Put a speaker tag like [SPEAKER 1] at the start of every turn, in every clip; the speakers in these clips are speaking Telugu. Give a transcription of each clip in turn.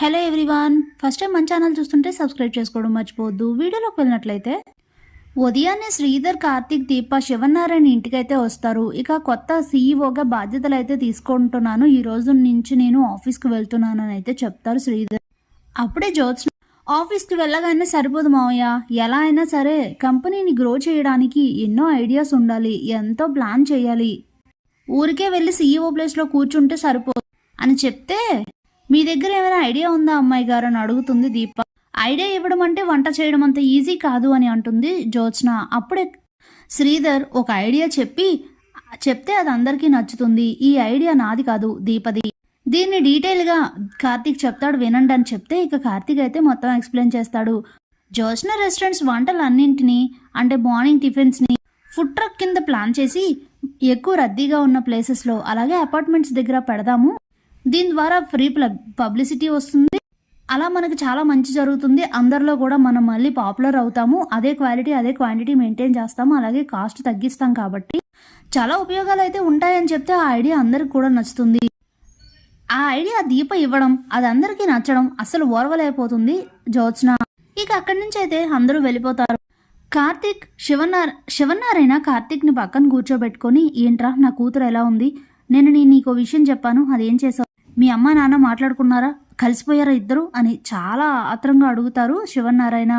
[SPEAKER 1] హలో ఎవ్రీవాన్ ఫస్ట్ టైం మన ఛానల్ చూస్తుంటే సబ్స్క్రైబ్ చేసుకోవడం మర్చిపోవద్దు. వీడియోలోకి వెళ్ళినట్లయితే ఉదయాన్నే శ్రీధర్ కార్తీక్ దీప శివనారాయణ ఇంటికైతే వస్తారు. ఇక కొత్త సీఈఓగా బాధ్యతలు అయితే తీసుకుంటున్నాను. ఈ రోజు నుంచి నేను ఆఫీస్కి వెళ్తున్నాను అని అయితే చెప్తారు శ్రీధర్. అప్పుడే జ్యోత్స్న ఆఫీస్కి వెళ్ళగానే సరిపోదు మావయ్య. ఎలా అయినా సరే కంపెనీని గ్రో చేయడానికి ఎన్నో ఐడియాస్ ఉండాలి. ఎంతో ప్లాన్ చేయాలి. ఊరికే వెళ్ళి సీఈఓ ప్లేస్లో కూర్చుంటే సరిపోదు అని చెప్తే మీ దగ్గర ఏమైనా ఐడియా ఉందా అమ్మాయి గారు? అని అడుగుతుంది దీప. ఐడియా ఇవ్వడం అంటే వంట చేయడం అంత ఈజీ కాదు అని అంటుంది జ్యోత్స్న. అప్పుడే శ్రీధర్ ఒక ఐడియా చెప్పి చెప్తే అది అందరికీ నచ్చుతుంది. ఈ ఐడియా నాది కాదు దీపది. దీన్ని డీటెయిల్గా కార్తీక్ చెప్తాడు వినండి అని చెప్తే ఇక కార్తీక్ అయితే మొత్తం ఎక్స్ప్లెయిన్ చేస్తాడు. జ్యోత్స్న రెస్టారెంట్స్ వంటలన్నింటినీ అంటే మార్నింగ్ టిఫిన్స్ని ఫుడ్ ట్రక్ కింద ప్లాన్ చేసి ఎక్కువ రద్దీగా ఉన్న ప్లేసెస్లో అలాగే అపార్ట్మెంట్స్ దగ్గర పెడదాము. దీని ద్వారా ఫ్రీ పబ్లిసిటీ వస్తుంది. అలా మనకు చాలా మంచి జరుగుతుంది. అందరిలో కూడా మనం మళ్ళీ పాపులర్ అవుతాము. అదే క్వాలిటీ అదే క్వాంటిటీ మెయింటైన్ చేస్తాము. అలాగే కాస్ట్ తగ్గిస్తాం కాబట్టి చాలా ఉపయోగాలు అయితే ఉంటాయని చెప్తే ఆ ఐడియా అందరికి కూడా నచ్చుతుంది. ఆ ఐడియా దీప ఇవ్వడం అది అందరికీ నచ్చడం అసలు ఓర్వలేకపోతుంది జ్యోత్స్న. ఇక అక్కడి నుంచి అయితే అందరూ వెళ్ళిపోతారు. కార్తీక్ శివనార శివనారాయణ కార్తిక్ని పక్కన కూర్చోబెట్టుకొని ఏంట్రా నా కూతురు ఎలా ఉంది? నేను నీ నీకు విషయం చెప్పాను. అదేం చేసావు? మీ అమ్మ నాన్న మాట్లాడుకున్నారా? కలిసిపోయారా ఇద్దరు? అని చాలా ఆత్రంగా అడుగుతారు శివనారాయణ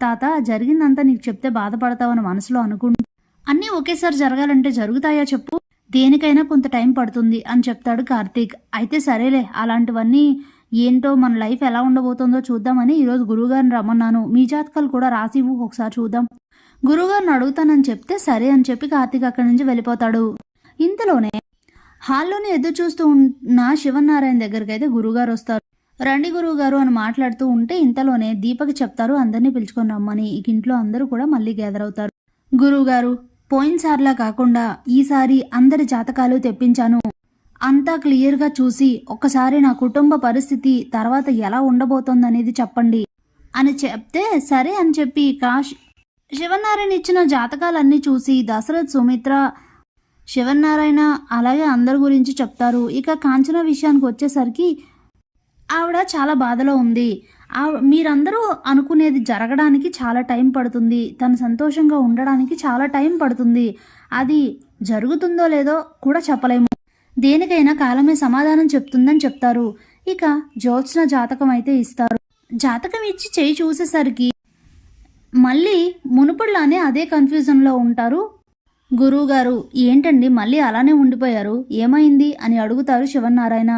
[SPEAKER 1] తాత జరిగిందంతా నీకు చెప్తే బాధపడతావని మనసులో అనుకుంటు. అన్నీ ఒకేసారి జరగాలంటే జరుగుతాయా చెప్పు? దేనికైనా కొంత టైం పడుతుంది అని చెప్తాడు కార్తీక్. అయితే సరేలే అలాంటివన్నీ ఏంటో మన లైఫ్ ఎలా ఉండబోతుందో చూద్దామని ఈరోజు గురువుగారిని రమ్మన్నాను. మీ జాతకాలు కూడా రాసివ్వు ఒకసారి చూద్దాం. గురువుగారిని అడుగుతానని చెప్తే సరే అని చెప్పి కార్తీక్ అక్కడి నుంచి వెళ్ళిపోతాడు. ఇంతలోనే హాల్లోనే ఎదురు చూస్తూ ఉన్న శివనారాయణ దగ్గరికి అయితే గురుగారు వస్తారు. రండి గురువుగారు అని మాట్లాడుతూ ఉంటే ఇంతలోనే దీపకి చెప్తారు అందరినీ పిలుచుకొని రమ్మని. ఇక ఇంట్లో అందరూ కూడా మళ్ళీ గ్యాదర్ అవుతారు. గురువుగారు పోయినసారిలా కాకుండా ఈసారి అందరి జాతకాలు తెప్పించాను. అంతా క్లియర్గా చూసి ఒక్కసారి నా కుటుంబ పరిస్థితి తర్వాత ఎలా ఉండబోతోందనేది చెప్పండి. అని చెప్తే సరే అని చెప్పి కాశ్ శివనారాయణ ఇచ్చిన జాతకాలన్నీ చూసి దశరథ్ సుమిత్ర శివనారాయణ అలాగే అందరి గురించి చెప్తారు. ఇక కాంచన విషయానికి వచ్చేసరికి ఆవిడ చాలా బాధలో ఉంది. ఆవి మీరందరూ అనుకునేది జరగడానికి చాలా టైం పడుతుంది. తను సంతోషంగా ఉండడానికి చాలా టైం పడుతుంది. అది జరుగుతుందో లేదో కూడా చెప్పలేము. దేనికైనా కాలమే సమాధానం చెప్తుందని చెప్తారు. ఇక జ్యోత్స్న జాతకం అయితే ఇస్తారు. జాతకం ఇచ్చి చేయి చూసేసరికి మళ్ళీ మునుపటిలానే అదే కన్ఫ్యూజన్లో ఉంటారు. గురువుగారు ఏంటండి మళ్ళీ అలానే ఉండిపోయారు? ఏమైంది? అని అడుగుతారు శివనారాయణ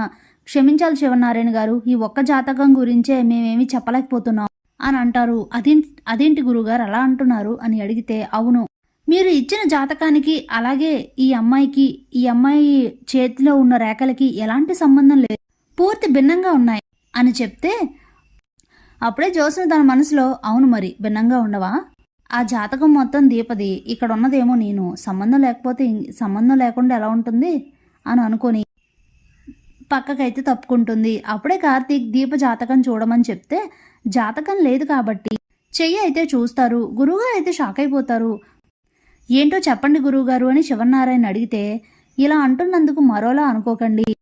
[SPEAKER 1] క్షమించాలి శివనారాయణ గారు ఈ ఒక్క జాతకం గురించే మేమేమీ చెప్పలేకపోతున్నాం అని అంటారు. అదేంటి అదేంటి గురుగారు అలా అంటున్నారు? అని అడిగితే అవును. మీరు ఇచ్చిన జాతకానికి అలాగే ఈ అమ్మాయికి ఈ అమ్మాయి చేతిలో ఉన్న రేఖలకి ఎలాంటి సంబంధం లేదు. పూర్తి భిన్నంగా ఉన్నాయి అని చెప్తే అప్పుడే జోసిన తన మనసులో అవును మరి భిన్నంగా ఉండవా? ఆ జాతకం మొత్తం దీపది. ఇక్కడ ఉన్నదేమో నేను. సంబంధం లేకపోతే ఇం- సంబంధం లేకుండా ఎలా ఉంటుంది? అని అనుకొని పక్కకైతే తప్పుకుంటుంది. అప్పుడే కార్తీక్ దీప జాతకం చూడమని చెప్తే జాతకం లేదు కాబట్టి చెయ్యి అయితే చూస్తారు. గురువుగారు అయితే షాక్ అయిపోతారు. ఏంటో చెప్పండి గురువుగారు అని శివనారాయణ అడిగితే ఇలా అంటున్నందుకు మరోలా అనుకోకండి.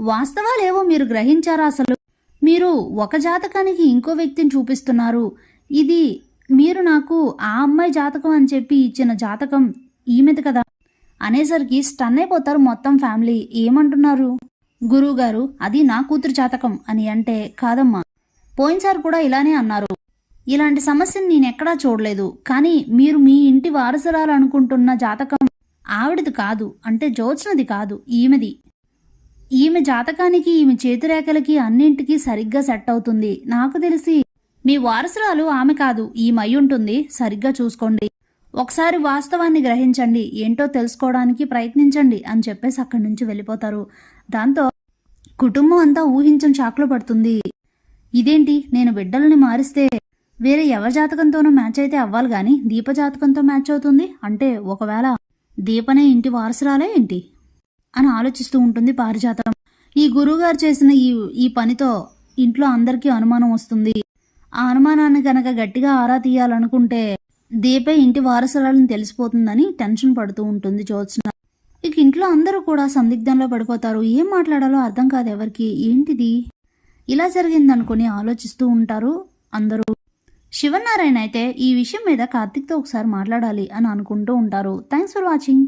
[SPEAKER 1] వాస్తవాలేవో మీరు గ్రహించారా అసలు? మీరు ఒక జాతకానికి ఇంకో వ్యక్తిని చూపిస్తున్నారు. ఇది మీరు నాకు ఆ అమ్మాయి జాతకం అని చెప్పి ఇచ్చిన జాతకం ఈమెది కదా? అనేసరికి స్టన్ అయిపోతారు మొత్తం ఫ్యామిలీ. ఏమంటున్నారు? గురువుగారు అది నా కూతురు జాతకం అని అంటే కాదమ్మా. పోయినసారి కూడా ఇలానే అన్నారు. ఇలాంటి సమస్యను నేను ఎక్కడా చూడలేదు. కానీ మీరు మీ ఇంటి వారసురాలు అనుకుంటున్న జాతకం ఆవిడది కాదు. అంటే జోత్స్నది కాదు ఈమెది. ఈమె జాతకానికి ఈమె చేతిరేఖలకి అన్నింటికీ సరిగ్గా సెట్ అవుతుంది. నాకు తెలిసి మీ వారసురాలు ఆమె కాదు ఈ మై ఉంటుంది. సరిగ్గా చూసుకోండి. ఒకసారి వాస్తవాన్ని గ్రహించండి. ఏంటో తెలుసుకోవడానికి ప్రయత్నించండి అని చెప్పేసి అక్కడి నుంచి వెళ్ళిపోతారు. దాంతో కుటుంబం అంతా ఊహించని షాక్లో పడుతుంది. ఇదేంటి? నేను బిడ్డల్ని మారిస్తే వేరే ఎవరి జాతకంతోనూ మ్యాచ్ అయితే అవ్వాలి కానీ దీప జాతకంతో మ్యాచ్ అవుతుంది? అంటే ఒకవేళ దీపనే ఇంటి వారసురాలే ఏంటి? అని ఆలోచిస్తూ ఉంటుంది పారిజాతం. ఈ గురువుగారు చేసిన ఈ ఈ పనితో ఇంట్లో అందరికీ అనుమానం వస్తుంది. ఆ అనుమానాన్ని కనుక గట్టిగా ఆరా తీయాలనుకుంటే దీపే ఇంటి వారసురాలని తెలిసిపోతుందని టెన్షన్ పడుతూ ఉంటుంది జ్యోత్స్న. ఇక ఇంట్లో అందరూ కూడా సందిగ్ధంలో పడిపోతారు. ఏం మాట్లాడాలో అర్థం కాదు ఎవరికి. ఏంటిది? ఇలా జరిగిందనుకుని ఆలోచిస్తూ ఉంటారు అందరూ. శివనారాయణ అయితే ఈ విషయం మీద కార్తిక్తో ఒకసారి మాట్లాడాలి అని అనుకుంటూ ఉంటారు. Thanks for watching.